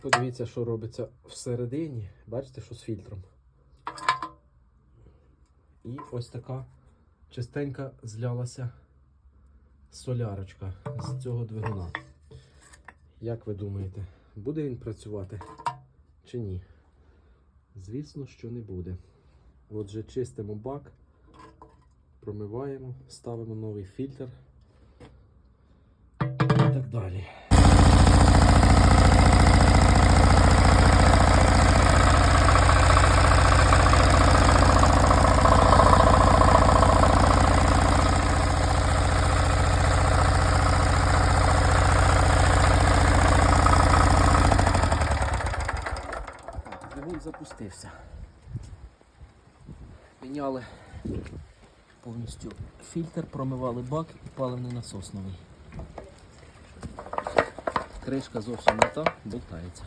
Подивіться, що робиться всередині. Бачите, що з фільтром. І ось така чистенька злялася солярочка з цього двигуна. Як ви думаєте, буде він працювати чи ні? Звісно, що не буде. Отже, чистимо бак, промиваємо, ставимо новий фільтр і так далі. Двигун запустився. Міняли повністю фільтр, промивали бак і паливний насос новий. Кришка зовсім не та, болтається.